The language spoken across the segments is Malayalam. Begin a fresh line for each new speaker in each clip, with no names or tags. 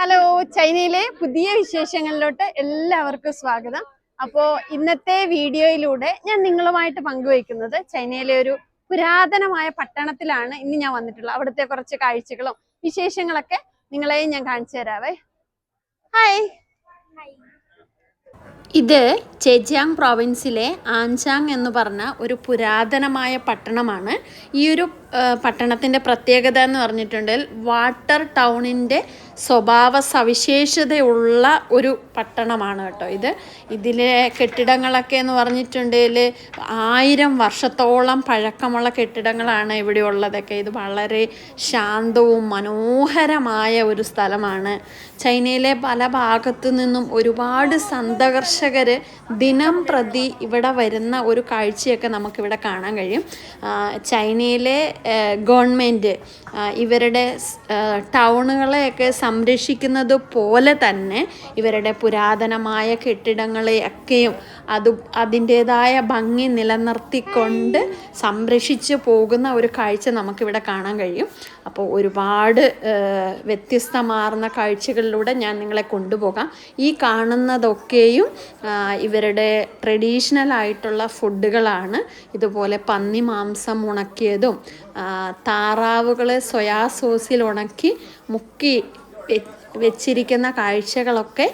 ഹലോ ചൈനയിലെ പുതിയ വിശേഷങ്ങളിലോട്ട് എല്ലാവർക്കും സ്വാഗതം. അപ്പോ ഇന്നത്തെ വീഡിയോയിലൂടെ ഞാൻ നിങ്ങളുമായിട്ട് പങ്കുവയ്ക്കുന്നത് ചൈനയിലെ ഒരു പുരാതനമായ പട്ടണത്തിലാണ് ഇന്ന് ഞാൻ വന്നിട്ടുള്ളത്. അവിടുത്തെ കുറച്ച് കാഴ്ചകളും വിശേഷങ്ങളൊക്കെ നിങ്ങളെയും ഞാൻ കാണിച്ചു തരാവേ. ഹായ് ഇത് ചെജിയാങ് പ്രോവിൻസിലെ ആൻചാങ് എന്ന് പറഞ്ഞ ഒരു പുരാതനമായ പട്ടണമാണ്. ഈ ഒരു പട്ടണത്തിന്റെ പ്രത്യേകത എന്ന് പറഞ്ഞിട്ടുണ്ടെങ്കിൽ വാട്ടർ ടൗണിന്റെ സ്വഭാവ സവിശേഷതയുള്ള ഒരു പട്ടണമാണ് കേട്ടോ ഇത്. ഇതിലെ കെട്ടിടങ്ങളൊക്കെ എന്ന് പറഞ്ഞിട്ടുണ്ടെങ്കിൽ ആയിരം വർഷത്തോളം പഴക്കമുള്ള കെട്ടിടങ്ങളാണ് ഇവിടെ ഉള്ളതൊക്കെ. ഇത് വളരെ ശാന്തവും മനോഹരമായ ഒരു സ്ഥലമാണ്. ചൈനയിലെ പല ഭാഗത്തു നിന്നും ഒരുപാട് സന്ദർശകർ ദിനം പ്രതി ഇവിടെ വരുന്ന ഒരു കാഴ്ചയൊക്കെ നമുക്കിവിടെ കാണാൻ കഴിയും. ചൈനയിലെ ഗവൺമെന്റ് ഇവരുടെ ടൗണുകളെയൊക്കെ സംരക്ഷിക്കുന്നത് പോലെ തന്നെ ഇവരുടെ പുരാതനമായ കെട്ടിടങ്ങളെയൊക്കെയും അത് അതിന്റേതായ ഭംഗി നിലനിർത്തിക്കൊണ്ട് സംരക്ഷിച്ച് പോകുന്ന ഒരു കാഴ്ച നമുക്കിവിടെ കാണാൻ കഴിയും. അപ്പോൾ ഒരുപാട് വ്യത്യസ്തമാർന്ന കാഴ്ചകളിലൂടെ ഞാൻ നിങ്ങളെ കൊണ്ടുപോകാം. ഈ കാണുന്നതൊക്കെയും ഇവരുടെ ട്രഡീഷണൽ ആയിട്ടുള്ള ഫുഡുകളാണ്. ഇതുപോലെ പന്നി മാംസം ഉണക്കിയതും താറാവുകളെ സോയാ സോസിൽ ഉണക്കി മുക്കി വെച്ചിരിക്കുന്ന കാഴ്ചകളൊക്കെ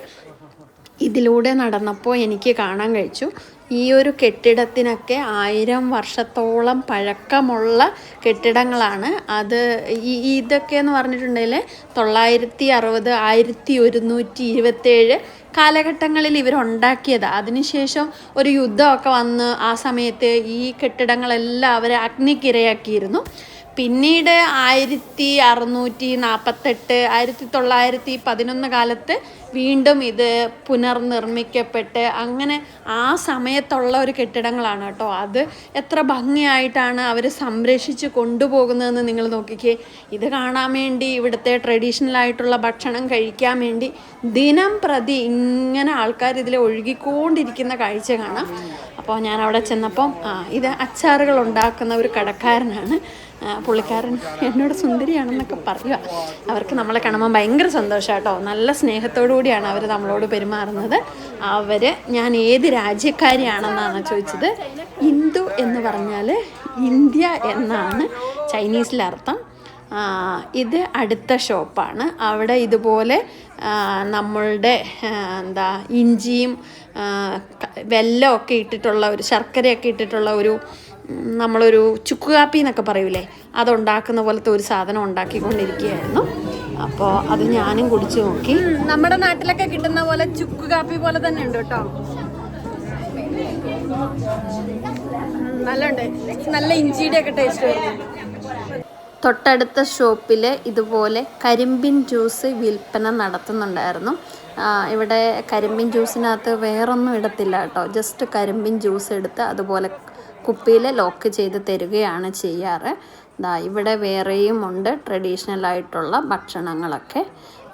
ഇതിലൂടെ നടന്നപ്പോൾ എനിക്ക് കാണാൻ കഴിച്ചു. ഈ ഒരു കെട്ടിടത്തിനൊക്കെ ആയിരം വർഷത്തോളം പഴക്കമുള്ള കെട്ടിടങ്ങളാണ്. അത് ഈ ഇതൊക്കെ എന്ന് പറഞ്ഞിട്ടുണ്ടെങ്കിൽ തൊള്ളായിരത്തി അറുപത് ആയിരത്തി ഒരുന്നൂറ്റി ഇരുപത്തേഴ് കാലഘട്ടങ്ങളിൽ ഇവരുണ്ടാക്കിയത് അതിനുശേഷം ഒരു യുദ്ധമൊക്കെ വന്ന് ആ സമയത്ത് ഈ കെട്ടിടങ്ങളെല്ലാം അവരെ അഗ്നിക്കിരയാക്കിയിരുന്നു. പിന്നീട് ആയിരത്തി അറുന്നൂറ്റി നാൽപ്പത്തെട്ട് ആയിരത്തി തൊള്ളായിരത്തി പതിനൊന്ന് കാലത്ത് വീണ്ടും ഇത് പുനർനിർമ്മിക്കപ്പെട്ട് അങ്ങനെ ആ സമയത്തുള്ള ഒരു കെട്ടിടങ്ങളാണ് കേട്ടോ. അത് എത്ര ഭംഗിയായിട്ടാണ് അവർ സംരക്ഷിച്ച് കൊണ്ടുപോകുന്നതെന്ന് നിങ്ങൾ നോക്കിക്കേ. ഇത് കാണാൻ വേണ്ടി ഇവിടുത്തെ ട്രഡീഷണൽ ആയിട്ടുള്ള ഭക്ഷണം കഴിക്കാൻ വേണ്ടി ദിനം പ്രതി ഇങ്ങനെ ആൾക്കാർ ഇതിൽ ഒഴുകിക്കൊണ്ടിരിക്കുന്ന കാഴ്ച കാണാം. അപ്പോൾ ഞാൻ അവിടെ ചെന്നപ്പം ആ ഇത് അച്ചാറുകൾ ഉണ്ടാക്കുന്ന ഒരു കടക്കാരനാണ്. പുള്ളിക്കാരൻ എന്നോട് സുന്ദരിയാണെന്നൊക്കെ പറയുക. അവർക്ക് നമ്മളെ കാണുമ്പോൾ ഭയങ്കര സന്തോഷം കേട്ടോ നല്ല സ്നേഹത്തോടു കൂടിയാണ് അവർ നമ്മളോട് പെരുമാറുന്നത്. അവർ ഞാൻ ഏത് രാജ്യക്കാരിയാണെന്നാണ് ചോദിച്ചത്. ഹിന്ദു എന്ന് പറഞ്ഞാൽ ഇന്ത്യ എന്നാണ് ചൈനീസിലെ അർത്ഥം ആ, ഇത് അടുത്ത ഷോപ്പാണ്. അവിടെ ഇതുപോലെ നമ്മളുടെ എന്താ ഇഞ്ചിയും വെല്ലമൊക്കെ ഇട്ടിട്ടുള്ള ഒരു ശർക്കരയൊക്കെ ഇട്ടിട്ടുള്ള ഒരു നമ്മളൊരു ചുക്ക് കാപ്പി എന്നൊക്കെ പറയൂലേ? അതുണ്ടാക്കുന്ന പോലത്തെ ഒരു സാധനം ഉണ്ടാക്കിക്കൊണ്ടിരിക്കുകയായിരുന്നു. അപ്പോൾ അത് ഞാനും കുടിച്ചു നോക്കി. നമ്മുടെ നാട്ടിലൊക്കെ കിട്ടുന്ന പോലെ ചുക്ക് കാപ്പി പോലെ തന്നെ ഉണ്ട് കേട്ടോ. നല്ലുണ്ട്. നല്ല ഇഞ്ചിയുടെ ഒക്കെ ടേസ്റ്റ് വരുന്നു. തൊട്ടടുത്ത ഷോപ്പിൽ ഇതുപോലെ കരിമ്പിൻ ജ്യൂസ് വിൽപ്പന നടത്തുന്നുണ്ടായിരുന്നു. ഇവിടെ കരിമ്പിൻ ജ്യൂസിനകത്ത് വേറൊന്നും ഇടത്തില്ല കേട്ടോ. ജസ്റ്റ് കരിമ്പിൻ ജ്യൂസ് എടുത്ത് അതുപോലെ കുപ്പിയിൽ ലോക്ക് ചെയ്ത് തരികയാണ് ചെയ്യാറ്. ദാ ഇവിടെ വേറെയും ഉണ്ട് ട്രഡീഷണൽ ആയിട്ടുള്ള ഭക്ഷണങ്ങളൊക്കെ.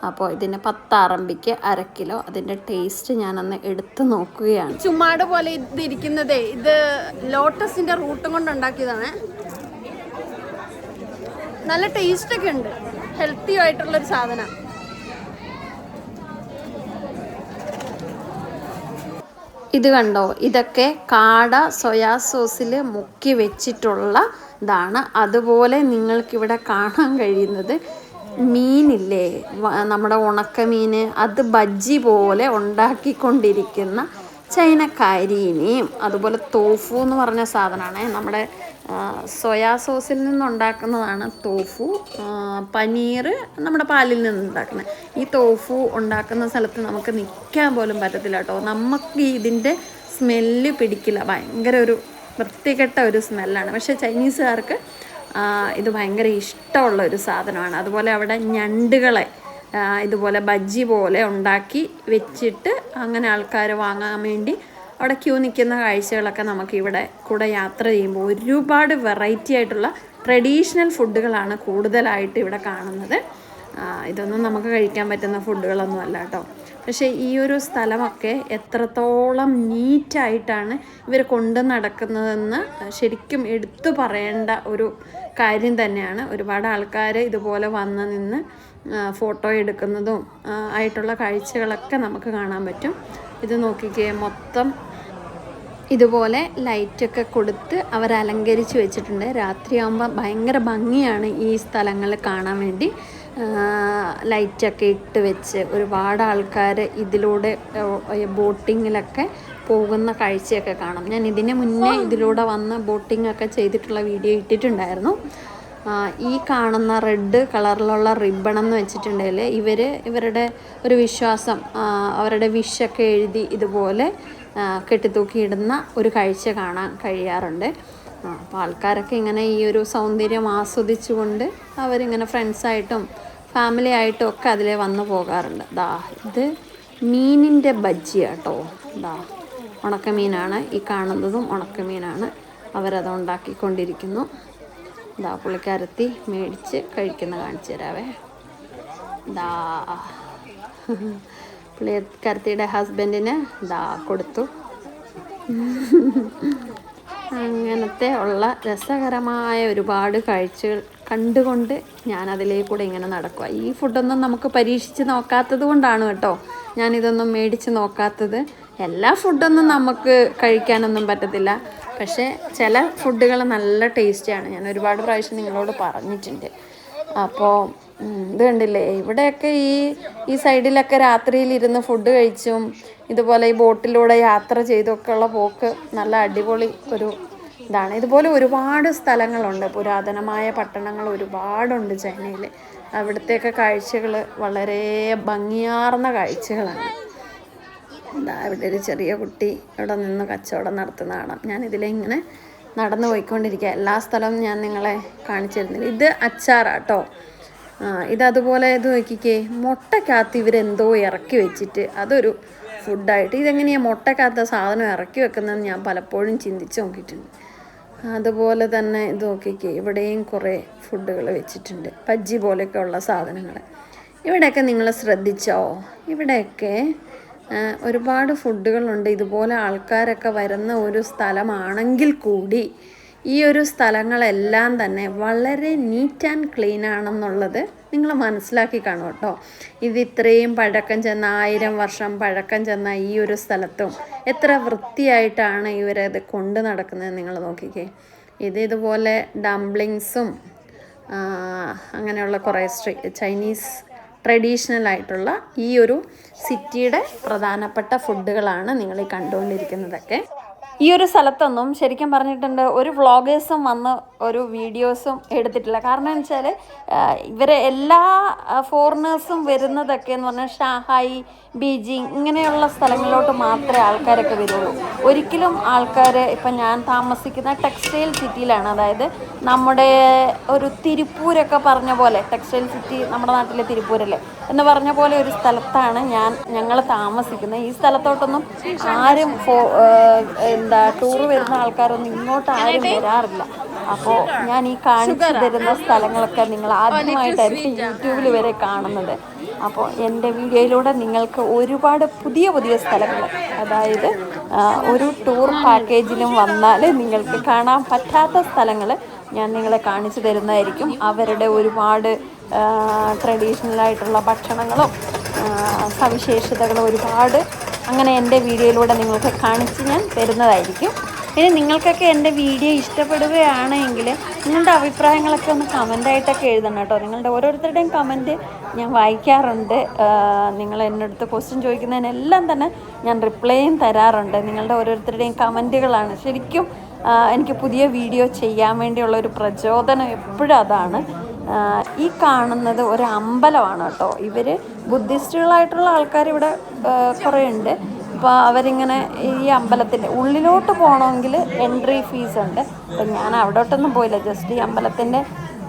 അപ്പോൾ ഇതിന് പത്താറമ്പിക്ക് അര കിലോ. അതിന്റെ ടേസ്റ്റ് ഞാനൊന്ന് എടുത്തു നോക്കുകയാണ്. ചുമ്മാട് പോലെ ഇത് ഇരിക്കുന്നതേ ഇത് ലോട്ടസിന്റെ റൂട്ടും കൊണ്ട് ഉണ്ടാക്കിയതാണ്. നല്ല ടേസ്റ്റ് ഒക്കെ ഉണ്ട്. ഹെൽത്തി ആയിട്ടുള്ള ഒരു ഇത് കണ്ടോ? ഇതൊക്കെ കാട സോയാ സോസിൽ മുക്കി വെച്ചിട്ടുള്ള ഇതാണ് അതുപോലെ നിങ്ങൾക്കിവിടെ കാണാൻ കഴിയുന്നത് മീനില്ലേ? നമ്മുടെ ഉണക്കമീൻ അത് ബജ്ജി പോലെ ഉണ്ടാക്കിക്കൊണ്ടിരിക്കുന്ന ചൈനക്കാരീനെയും അതുപോലെ തോഫു എന്ന് പറഞ്ഞ സാധനമാണ് നമ്മുടെ സോയാ സോസിൽ നിന്നുണ്ടാക്കുന്നതാണ് തോഫു. പനീർ നമ്മുടെ പാലിൽ നിന്നുണ്ടാക്കുന്നത്. ഈ തോഫു ഉണ്ടാക്കുന്ന സ്ഥലത്ത് നമുക്ക് നിൽക്കാൻ പോലും പറ്റത്തില്ല കേട്ടോ. നമുക്ക് ഇതിന്റെ സ്മെല്ല് പിടിക്കില്ല. ഭയങ്കര ഒരു വൃത്തികെട്ട ഒരു സ്മെല്ലാണ്. പക്ഷേ ചൈനീസുകാർക്ക് ഇത് ഭയങ്കര ഇഷ്ടമുള്ള ഒരു സാധനമാണ്. അതുപോലെ അവിടെ ഞണ്ടുകളെ ഇതുപോലെ ബജ്ജി പോലെ ഉണ്ടാക്കി വെച്ചിട്ട് അങ്ങനെ ആൾക്കാർ വാങ്ങാൻ വേണ്ടി അവിടെ ക്യൂ നിൽക്കുന്ന കാഴ്ചകളൊക്കെ നമുക്കിവിടെ കൂടെ യാത്ര ചെയ്യുമ്പോൾ ഒരുപാട് വെറൈറ്റി ആയിട്ടുള്ള ട്രഡീഷണൽ ഫുഡുകളാണ് കൂടുതലായിട്ട് ഇവിടെ കാണുന്നത്. ഇതൊന്നും നമുക്ക് കഴിക്കാൻ പറ്റുന്ന ഫുഡുകളൊന്നും അല്ല കേട്ടോ. പക്ഷേ ഈ ഒരു സ്ഥലമൊക്കെ എത്രത്തോളം നീറ്റായിട്ടാണ് ഇവർ കൊണ്ട് നടക്കുന്നതെന്ന് ശരിക്കും എടുത്തു പറയേണ്ട ഒരു കാര്യം തന്നെയാണ്. ഒരുപാട് ആൾക്കാർ ഇതുപോലെ വന്ന് നിന്ന് ഫോട്ടോ എടുക്കുന്നതും ആയിട്ടുള്ള കാഴ്ചകളൊക്കെ നമുക്ക് കാണാൻ പറ്റും. ഇത് നോക്കിക്കേ മൊത്തം ഇതുപോലെ ലൈറ്റൊക്കെ കൊടുത്ത് അവർ അലങ്കരിച്ച് വെച്ചിട്ടുണ്ട്. രാത്രിയാകുമ്പോൾ ഭയങ്കര ഭംഗിയാണ് ഈ സ്ഥലങ്ങൾ കാണാൻ വേണ്ടി. ലൈറ്റൊക്കെ ഇട്ട് വെച്ച് ഒരുപാട് ആൾക്കാർ ഇതിലൂടെ ബോട്ടിങ്ങിലൊക്കെ പോകുന്ന കാഴ്ചയൊക്കെ കാണാം. ഞാൻ ഇതിന് മുന്നേ ഇതിലൂടെ വന്ന് ബോട്ടിംഗ് ഒക്കെ ചെയ്തിട്ടുള്ള വീഡിയോ ഇട്ടിട്ടുണ്ടായിരുന്നു. ഈ കാണുന്ന റെഡ് കളറിലുള്ള റിബൺ എന്ന് വെച്ചിട്ടുണ്ടെങ്കിൽ ഇവർ ഇവരുടെ ഒരു വിശ്വാസം അവരുടെ വിഷൊക്കെ എഴുതി ഇതുപോലെ കെട്ടിത്തൂക്കിയിടുന്ന ഒരു കാഴ്ച കാണാൻ കഴിയാറുണ്ട്. അപ്പോൾ ആൾക്കാരൊക്കെ ഇങ്ങനെ ഈ ഒരു സൗന്ദര്യം ആസ്വദിച്ചുകൊണ്ട് അവരിങ്ങനെ ഫ്രണ്ട്സായിട്ടും ഫാമിലി ആയിട്ടും ഒക്കെ അതിലെ വന്നു പോകാറുണ്ട്. ദാ ഇത് മീനിന്റെ ബജ്ജി കേട്ടോ ദാ ഉണക്കമീനാണ്. ഈ കാണുന്നതും ഉണക്കമീനാണ്. അവരത് ഉണ്ടാക്കിക്കൊണ്ടിരിക്കുന്നു. ദാ പുള്ളിക്കരത്തി മേടിച്ച് കഴിക്കുന്ന കാണിച്ചു തരാവേ. ദാ പുള്ളിക്കാരത്തിയുടെ ഹസ്ബൻഡിന് ദാ കൊടുത്തു. അങ്ങനത്തെ ഉള്ള രസകരമായ ഒരുപാട് കാഴ്ചകൾ കണ്ടുകൊണ്ട് ഞാൻ അതിലേക്കൂടെ ഇങ്ങനെ നടക്കുക ഈ ഫുഡൊന്നും നമുക്ക് പരീക്ഷിച്ച് നോക്കാത്തത് കൊണ്ടാണ് കേട്ടോ ഞാനിതൊന്നും മേടിച്ച് നോക്കാത്തത്. എല്ലാ ഫുഡൊന്നും നമുക്ക് കഴിക്കാനൊന്നും പറ്റത്തില്ല. പക്ഷേ ചില ഫുഡുകൾ നല്ല ടേസ്റ്റിയാണ്. ഞാൻ ഒരുപാട് പ്രാവശ്യം നിങ്ങളോട് പറഞ്ഞിട്ടുണ്ട്. അപ്പോൾ ഇത് കണ്ടില്ലേ? ഇവിടെയൊക്കെ ഈ ഈ സൈഡിലൊക്കെ രാത്രിയിൽ ഇരുന്ന് ഫുഡ് കഴിച്ചും ഇതുപോലെ ഈ ബോട്ടിലൂടെ യാത്ര ചെയ്തൊക്കെയുള്ള പോക്ക് നല്ല അടിപൊളി ഒരു ഇതാണ്. ഇതുപോലെ ഒരുപാട് സ്ഥലങ്ങളുണ്ട്. പുരാതനമായ പട്ടണങ്ങൾ ഒരുപാടുണ്ട് ചൈനയിൽ. അവിടുത്തെയൊക്കെ കാഴ്ചകൾ വളരെ ഭംഗിയാർന്ന കാഴ്ചകളാണ്. എന്താ ഇവിടെ ഒരു ചെറിയ കുട്ടി ഇവിടെ നിന്ന് കച്ചവടം നടത്തുന്ന കാണാം. ഇതിലിങ്ങനെ നടന്നു പോയിക്കൊണ്ടിരിക്കുക. എല്ലാ സ്ഥലവും ഞാൻ നിങ്ങളെ കാണിച്ചു തരുന്നില്ല ഇത് അച്ചാറാട്ടോ. ആ ഇതതുപോലെ ഇത് നോക്കിക്കേ. മുട്ടക്കകത്ത് ഇവരെന്തോ ഇറക്കി വെച്ചിട്ട് അതൊരു ഫുഡായിട്ട് ഇതെങ്ങനെയാണ് മുട്ടക്കകത്ത് സാധനം ഇറക്കി വെക്കുന്നതെന്ന് ഞാൻ പലപ്പോഴും ചിന്തിച്ച് നോക്കിയിട്ടുണ്ട്. അതുപോലെ തന്നെ ഇത് നോക്കിക്കേ ഇവിടെയും കുറേ ഫുഡുകൾ വെച്ചിട്ടുണ്ട്. പജ്ജി പോലെയൊക്കെ ഉള്ള സാധനങ്ങൾ ഇവിടെയൊക്കെ നിങ്ങൾ ശ്രദ്ധിച്ചോ? ഇവിടെയൊക്കെ ഒരുപാട് ഫുഡുകളുണ്ട് ഇതുപോലെ ആൾക്കാരൊക്കെ വരുന്ന ഒരു സ്ഥലമാണെങ്കിൽ കൂടി ഈ ഒരു സ്ഥലങ്ങളെല്ലാം തന്നെ വളരെ നീറ്റ് ആൻഡ് ക്ലീൻ ആണെന്നുള്ളത് നിങ്ങൾ മനസ്സിലാക്കി കാണും കേട്ടോ. ഇത് ഇത്രയും പഴക്കം ചെന്ന ആയിരം വർഷം പഴക്കം ചെന്ന ഈ ഒരു സ്ഥലത്തും എത്ര വൃത്തിയായിട്ടാണ് ഇവരത് കൊണ്ട് നടക്കുന്നത് നിങ്ങൾ നോക്കിക്കേ. ഇത് ഇതുപോലെ ഡംപ്ലിങ്സും അങ്ങനെയുള്ള കുറേ ചൈനീസ് ട്രഡീഷണൽ ആയിട്ടുള്ള ഈ ഒരു സിറ്റിയുടെ പ്രധാനപ്പെട്ട ഫുഡുകളാണ് നിങ്ങൾ ഈ കണ്ടുകൊണ്ടിരിക്കുന്നതൊക്കെ. ഈ ഒരു സ്ഥലത്തൊന്നും ശരിക്കും പറഞ്ഞിട്ടുണ്ട് ഒരു വ്ളോഗേഴ്സും വന്ന് ഒരു വീഡിയോസും എടുത്തിട്ടില്ല. കാരണം എന്ന് വെച്ചാൽ ഇവരെ എല്ലാ ഫോറിനേഴ്സും വരുന്നതൊക്കെ എന്ന് പറഞ്ഞാൽ ഷാഹായി ബീജിങ് ഇങ്ങനെയുള്ള സ്ഥലങ്ങളിലോട്ട് മാത്രമേ ആൾക്കാരൊക്കെ വരുള്ളൂ. ഒരിക്കലും ആൾക്കാർ ഇപ്പം ഞാൻ താമസിക്കുന്ന ടെക്സ്റ്റൈൽ സിറ്റിയിലാണ്. അതായത് നമ്മുടെ ഒരു തിരുപ്പൂരൊക്കെ പറഞ്ഞ പോലെ ടെക്സ്റ്റൈൽ സിറ്റി നമ്മുടെ നാട്ടിലെ തിരുപ്പൂരല്ലേ? എന്ന് പറഞ്ഞ പോലെ ഒരു സ്ഥലത്താണ് ഞാൻ ഞങ്ങൾ താമസിക്കുന്നത്. ഈ സ്ഥലത്തോട്ടൊന്നും ആരും എന്താ ടൂർ വരുന്ന ആൾക്കാരൊന്നും ഇങ്ങോട്ട് ആരും വരാറില്ല. അപ്പോൾ ഞാൻ ഈ കാണിച്ചു തരുന്ന സ്ഥലങ്ങളൊക്കെ നിങ്ങൾ ആദ്യമായിട്ടായിരിക്കും യൂട്യൂബിൽ വരെ കാണുന്നത്. അപ്പോൾ എന്റെ വീഡിയോയിലൂടെ നിങ്ങൾക്ക് ഒരുപാട് പുതിയ പുതിയ സ്ഥലങ്ങൾ അതായത് ഒരു ടൂർ പാക്കേജിലും വന്നാൽ നിങ്ങൾക്ക് കാണാൻ പറ്റാത്ത സ്ഥലങ്ങൾ ഞാൻ നിങ്ങളെ കാണിച്ചു തരുന്നതായിരിക്കും. അവരുടെ ഒരുപാട് ട്രഡീഷണൽ ആയിട്ടുള്ള ഭക്ഷണങ്ങളും സവിശേഷതകളും ഒരുപാട് അങ്ങനെ എന്റെ വീഡിയോയിലൂടെ നിങ്ങൾക്ക് കാണിച്ച് ഞാൻ തരുന്നതായിരിക്കും. ഇനി നിങ്ങൾക്കൊക്കെ എന്റെ വീഡിയോ ഇഷ്ടപ്പെടുകയാണെങ്കിൽ നിങ്ങളുടെ അഭിപ്രായങ്ങളൊക്കെ ഒന്ന് കമന്റായിട്ടൊക്കെ എഴുതണം കേട്ടോ. നിങ്ങളുടെ ഓരോരുത്തരുടെയും കമന്റ് ഞാൻ വായിക്കാറുണ്ട്. നിങ്ങൾ എന്നടുത്ത് ക്വസ്റ്റ്യൻ ചോദിക്കുന്നതിനെല്ലാം തന്നെ ഞാൻ റിപ്ലൈയും തരാറുണ്ട്. നിങ്ങളുടെ ഓരോരുത്തരുടെയും കമന്റുകളാണ്. ശരിക്കും എനിക്ക് പുതിയ വീഡിയോ ചെയ്യാൻ വേണ്ടിയുള്ള ഒരു പ്രചോദനം എപ്പോഴും അതാണ്. ഈ കാണുന്നത് ഒരു അമ്പലമാണ് കേട്ടോ. ഇവർ ബുദ്ധിസ്റ്റുകളായിട്ടുള്ള ആൾക്കാർ ഇവിടെ കുറേ ഉണ്ട് അപ്പോൾ അവരിങ്ങനെ ഈ അമ്പലത്തിന്റെ ഉള്ളിലോട്ട് പോകണമെങ്കിൽ എൻട്രി ഫീസ് ഉണ്ട് അപ്പം ഞാൻ അവിടോട്ടൊന്നും പോയില്ല. ജസ്റ്റ് ഈ അമ്പലത്തിന്റെ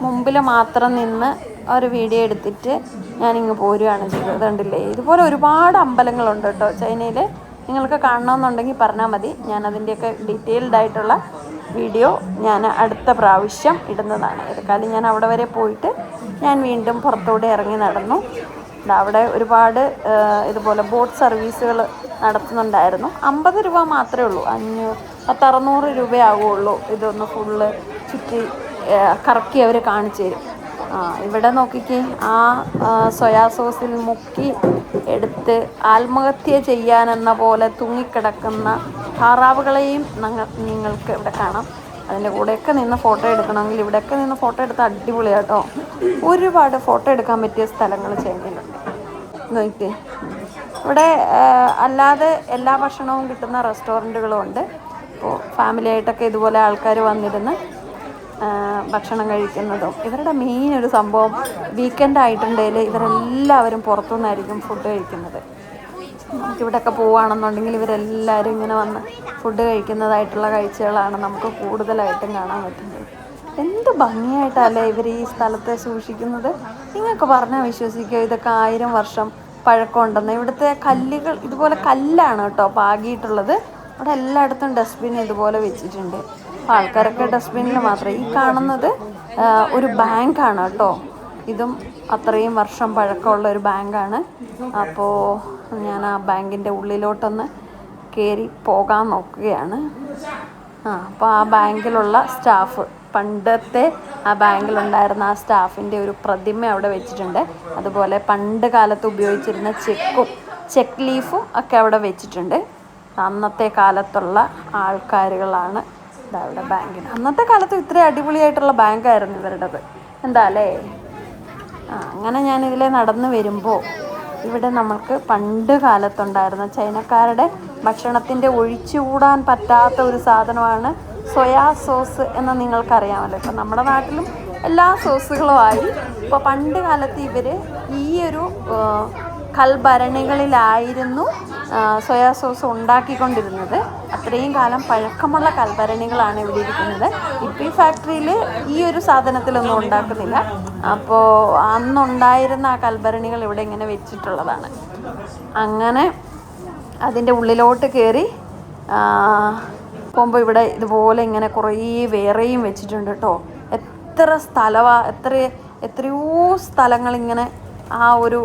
മുമ്പിൽ മാത്രം നിന്ന് ഒരു വീഡിയോ എടുത്തിട്ട് ഞാനിങ്ങ് പോരുകയാണ് ചെയ്തത്. കണ്ടില്ലേ? ഇതുപോലെ ഒരുപാട് അമ്പലങ്ങളുണ്ട് കേട്ടോ. ചൈനയിൽ നിങ്ങൾക്ക് കാണണമെന്നുണ്ടെങ്കിൽ പറഞ്ഞാൽ മതി. ഞാൻ അതിന്റെയൊക്കെ ഡീറ്റെയിൽഡ് ആയിട്ടുള്ള വീഡിയോ ഞാൻ അടുത്ത പ്രാവശ്യം ഇടുന്നതാണ്. ഏതായാലും ഞാൻ അവിടെ വരെ പോയിട്ട് ഞാൻ വീണ്ടും പുറത്തൂടെ ഇറങ്ങി നടന്നു. അവിടെ ഒരുപാട് ഇതുപോലെ ബോട്ട് സർവീസുകൾ നടത്തുന്നുണ്ടായിരുന്നു. അമ്പത് രൂപ മാത്രമേ ഉള്ളൂ. അഞ്ഞൂറ് പത്തറുന്നൂറ് രൂപയാകുള്ളൂ ഇതൊന്ന് ഫുള്ള് ചുറ്റി കറക്കി അവർ കാണിച്ചു തരും. ഇവിടെ നോക്കിക്കേ ആ, സോയാ സോസിൽ മുക്കി എടുത്ത് ആത്മഹത്യ ചെയ്യാനെന്ന പോലെ തൂങ്ങിക്കിടക്കുന്ന താറാവുകളെയും നിങ്ങൾക്ക് ഇവിടെ കാണാം. അതിന്റെ കൂടെയൊക്കെ നിന്ന് ഫോട്ടോ എടുക്കണമെങ്കിൽ ഇവിടെയൊക്കെ നിന്ന് ഫോട്ടോ എടുത്താൽ അടിപൊളിയാട്ടോ ഒരുപാട് ഫോട്ടോ എടുക്കാൻ പറ്റിയ സ്ഥലങ്ങൾ ചെയ്യുന്നുണ്ട് നോക്കി ഇവിടെ അല്ലാതെ എല്ലാ ഭക്ഷണവും കിട്ടുന്ന റെസ്റ്റോറന്റുകളും ഉണ്ട്. അപ്പോൾ ഫാമിലി ആയിട്ടൊക്കെ ഇതുപോലെ ആൾക്കാർ വന്നിരുന്ന് ഭക്ഷണം കഴിക്കുന്നതും. ഇവരുടെ മെയിൻ ഒരു സംഭവം വീക്കെൻഡ് ആയിട്ടുണ്ടെങ്കിൽ ഇവരെല്ലാവരും പുറത്തുനിന്നായിരിക്കും ഫുഡ് കഴിക്കുന്നത്. നമുക്കിവിടെയൊക്കെ പോവുകയാണെന്നുണ്ടെങ്കിൽ ഇവരെല്ലാവരും ഇങ്ങനെ വന്ന് ഫുഡ് കഴിക്കുന്നതായിട്ടുള്ള കാഴ്ചകളാണ് നമുക്ക് കൂടുതലായിട്ടും കാണാൻ പറ്റുന്നത്. എന്ത് ഭംഗിയായിട്ടല്ലേ ഇവർ ഈ സ്ഥലത്തെ സൂക്ഷിക്കുന്നത്? നിങ്ങൾക്ക് പറഞ്ഞാൽ വിശ്വസിക്കുക ഇതൊക്കെ ആയിരം വർഷം പഴക്കമുണ്ടെന്ന്. ഇവിടുത്തെ കല്ലുകൾ ഇതുപോലെ കല്ലാണ് കേട്ടോ പാകിയിട്ടുള്ളത്. അവിടെ എല്ലായിടത്തും ഡസ്റ്റ്ബിൻ ഇതുപോലെ വെച്ചിട്ടുണ്ട്. അപ്പോൾ ആൾക്കാരൊക്കെ ഡസ്റ്റ്ബിന്നിൽ മാത്രമേ ഈ കാണുന്നത് ഒരു ബാങ്കാണ് കേട്ടോ. ഇതും അത്രയും വർഷം പഴക്കമുള്ള ഒരു ബാങ്കാണ്. അപ്പോൾ ഞാൻ ആ ബാങ്കിന്റെ ഉള്ളിലോട്ടൊന്ന് കയറി പോകാൻ നോക്കുകയാണ്. ആ അപ്പോൾ ആ ബാങ്കിലുള്ള സ്റ്റാഫ് പണ്ടത്തെ ആ ബാങ്കിലുണ്ടായിരുന്ന ആ സ്റ്റാഫിന്റെ ഒരു പ്രതിമ അവിടെ വെച്ചിട്ടുണ്ട്. അതുപോലെ പണ്ട് കാലത്ത് ഉപയോഗിച്ചിരുന്ന ചെക്കും ചെക്ക് ലീഫും ഒക്കെ അവിടെ വെച്ചിട്ടുണ്ട്. അന്നത്തെ കാലത്തുള്ള ആൾക്കാരുകളാണ് ഇതാ ഇവിടെ ബാങ്കിന് അന്നത്തെ കാലത്ത് ഇത്രയും അടിപൊളിയായിട്ടുള്ള ബാങ്കായിരുന്നു ഇവരുടേത്. എന്താ അല്ലേ? അങ്ങനെ ഞാൻ ഇതിലെ നടന്നു വരുമ്പോൾ ഇവിടെ നമ്മൾക്ക് പണ്ട് കാലത്തുണ്ടായിരുന്ന ചൈനക്കാരുടെ ഭക്ഷണത്തിന്റെ ഒഴിച്ചുകൂടാൻ പറ്റാത്ത ഒരു സാധനമാണ് സോയാ സോസ് എന്ന് നിങ്ങൾക്കറിയാമല്ലോ. ഇപ്പം നമ്മുടെ നാട്ടിലും എല്ലാ സോസുകളുമായി. ഇപ്പോൾ പണ്ട് കാലത്ത് ഇവർ ഈ ഒരു കൽഭരണികളിലായിരുന്നു സോയാ സോസ് ഉണ്ടാക്കിക്കൊണ്ടിരുന്നത്. അത്രയും കാലം പഴക്കമുള്ള കൽഭരണികളാണ് ഇവിടെ ഇരിക്കുന്നത്. ഇപ്പോൾ ഈ ഫാക്ടറിയിൽ ഈ ഒരു സാധനത്തിലൊന്നും ഉണ്ടാക്കുന്നില്ല. അപ്പോൾ അന്നുണ്ടായിരുന്ന ആ കൽഭരണികൾ ഇവിടെ ഇങ്ങനെ വെച്ചിട്ടുള്ളതാണ്. അങ്ങനെ അതിന്റെ ഉള്ളിലോട്ട് കയറി പോകുമ്പോൾ ഇവിടെ ഇതുപോലെ ഇങ്ങനെ കുറേ വേറെയും വെച്ചിട്ടുണ്ട് കേട്ടോ എത്ര സ്ഥലവാ എത്ര എത്രയോ സ്ഥലങ്ങൾ ഇങ്ങനെ ആ ഒരു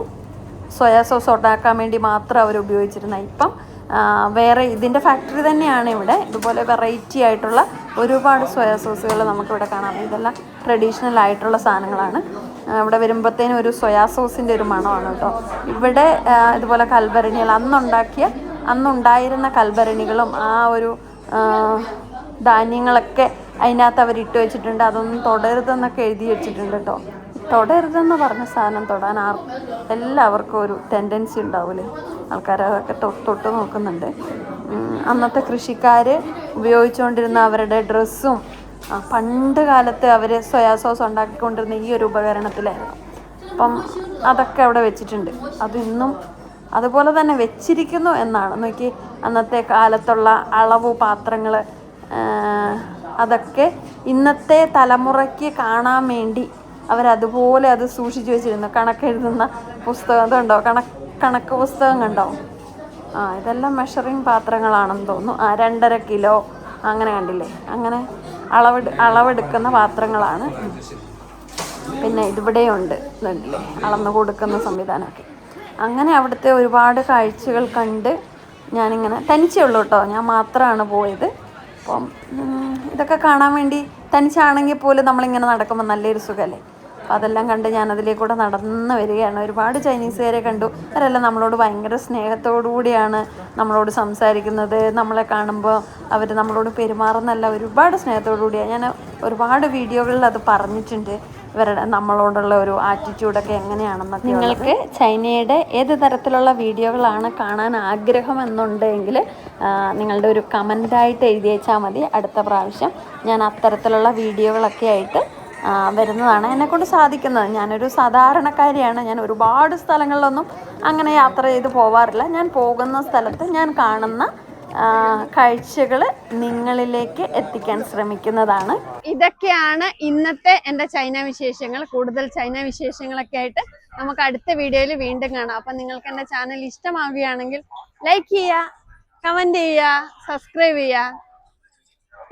സോയാ സോസ് ഉണ്ടാക്കാൻ വേണ്ടി മാത്രം അവർ ഉപയോഗിച്ചിരുന്ന ഇപ്പം വേറെ ഇതിന്റെ ഫാക്ടറി തന്നെയാണ് ഇവിടെ. ഇതുപോലെ വെറൈറ്റി ആയിട്ടുള്ള ഒരുപാട് സോയാ സോസുകൾ നമുക്കിവിടെ കാണാം. ഇതെല്ലാം ട്രഡീഷണൽ ആയിട്ടുള്ള സാധനങ്ങളാണ്. ഇവിടെ വരുമ്പോഴത്തേനും ഒരു സോയാ സോസിന്റെ ഒരു മണമാണ് കേട്ടോ. ഇവിടെ ഇതുപോലെ കൽഭരണികൾ അന്നുണ്ടാക്കിയ അന്നുണ്ടായിരുന്ന കൽഭരണികളും ആ ഒരു ധാന്യങ്ങളൊക്കെ അതിനകത്ത് അവർ ഇട്ട് വെച്ചിട്ടുണ്ട്. അതൊന്നും തുടരുതെന്നൊക്കെ എഴുതി വെച്ചിട്ടുണ്ട് കേട്ടോ. തൊടരുതെന്ന് പറഞ്ഞ സാധനം തൊടാൻ ആർ എല്ലാവർക്കും ഒരു ടെൻഡൻസി ഉണ്ടാവില്ലേ ആൾക്കാർ അതൊക്കെ തൊട്ട് നോക്കുന്നുണ്ട്. അന്നത്തെ കൃഷിക്കാർ ഉപയോഗിച്ചുകൊണ്ടിരുന്ന അവരുടെ ഡ്രസ്സും പണ്ട് കാലത്ത് അവർ സോയാ സോസ് ഉണ്ടാക്കിക്കൊണ്ടിരുന്ന ഈ ഒരു ഉപകരണത്തിലായിരുന്നു. അപ്പം അതൊക്കെ അവിടെ വെച്ചിട്ടുണ്ട്. അത് ഇന്നും അതുപോലെ തന്നെ വെച്ചിരിക്കുന്നു എന്നാണ്. നോക്കി അന്നത്തെ കാലത്തുള്ള അളവ് പാത്രങ്ങൾ അതൊക്കെ ഇന്നത്തെ തലമുറയ്ക്ക് കാണാൻ വേണ്ടി അവരതുപോലെ അത് സൂക്ഷിച്ചു വെച്ചിരുന്നു. കണക്കെഴുതുന്ന പുസ്തകം അതുണ്ടോ കണക്ക് കണക്ക് പുസ്തകം കണ്ടോ ആ ഇതെല്ലാം മെഷറിങ് പാത്രങ്ങളാണെന്ന് തോന്നുന്നു. ആ രണ്ടര കിലോ അങ്ങനെ കണ്ടില്ലേ? അങ്ങനെ അളവെടു അളവെടുക്കുന്ന പാത്രങ്ങളാണ്. പിന്നെ ഇതിവിടെയുണ്ട് ഇതുണ്ടല്ലേ? അളന്നു കൊടുക്കുന്ന സംവിധാനമൊക്കെ. അങ്ങനെ അവിടുത്തെ ഒരുപാട് കാഴ്ചകൾ കണ്ട് ഞാനിങ്ങനെ തനിച്ചേ ഉള്ളൂ കേട്ടോ. ഞാൻ മാത്രമാണ് പോയത്. അപ്പം ഇതൊക്കെ കാണാൻ വേണ്ടി തനിച്ചാണെങ്കിൽ പോലും നമ്മളിങ്ങനെ നടക്കുമ്പോൾ നല്ലൊരു സുഖമല്ലേ? അപ്പോൾ അതെല്ലാം കണ്ട് ഞാനതിലേക്കൂടെ നടന്ന് വരികയാണ്. ഒരുപാട് ചൈനീസുകാരെ കണ്ടു. അവരെല്ലാം നമ്മളോട് ഭയങ്കര സ്നേഹത്തോടു കൂടിയാണ് നമ്മളോട് സംസാരിക്കുന്നത്. നമ്മളെ കാണുമ്പോൾ അവർ നമ്മളോട് പെരുമാറുന്നല്ല ഒരുപാട് സ്നേഹത്തോടു കൂടിയാണ് ഞാൻ ഒരുപാട് വീഡിയോകളിൽ അത് പറഞ്ഞിട്ടുണ്ട്. ഇവരുടെ നമ്മളോടുള്ള ഒരു ആറ്റിറ്റ്യൂഡൊക്കെ എങ്ങനെയാണെന്നൊക്കെ നിങ്ങൾക്ക് ചൈനയുടെ ഏത് തരത്തിലുള്ള വീഡിയോകളാണ് കാണാൻ ആഗ്രഹം എന്നുണ്ടെങ്കിൽ നിങ്ങളുടെ ഒരു കമന്റായിട്ട് എഴുതി വെച്ചാൽ മതി. അടുത്ത പ്രാവശ്യം ഞാൻ അത്തരത്തിലുള്ള വീഡിയോകളൊക്കെ ആയിട്ട് വരുന്നതാണ് എന്നെക്കൊണ്ട് സാധിക്കുന്നത്. ഞാനൊരു സാധാരണക്കാരിയാണ്. ഞാൻ ഒരുപാട് സ്ഥലങ്ങളിലൊന്നും അങ്ങനെ യാത്ര ചെയ്ത് പോവാറില്ല. ഞാൻ പോകുന്ന സ്ഥലത്ത് ഞാൻ കാണുന്ന കാഴ്ചകൾ നിങ്ങളിലേക്ക് എത്തിക്കാൻ ശ്രമിക്കുന്നതാണ്. ഇതൊക്കെയാണ് ഇന്നത്തെ എന്റെ ചൈന വിശേഷങ്ങൾ. കൂടുതൽ ചൈന വിശേഷങ്ങളൊക്കെ ആയിട്ട് നമുക്ക് അടുത്ത വീഡിയോയിൽ വീണ്ടും കാണാം. അപ്പം നിങ്ങൾക്ക് എന്റെ ചാനൽ ഇഷ്ടമാവുകയാണെങ്കിൽ ലൈക്ക് ചെയ്യുക കമന്റ് ചെയ്യുക സബ്സ്ക്രൈബ് ചെയ്യുക.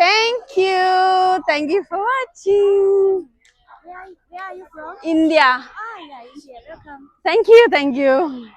Thank you. Thank you for watching.
Where, where are you from?
India.
Ah, yeah, India. Welcome.
Thank you. Thank you.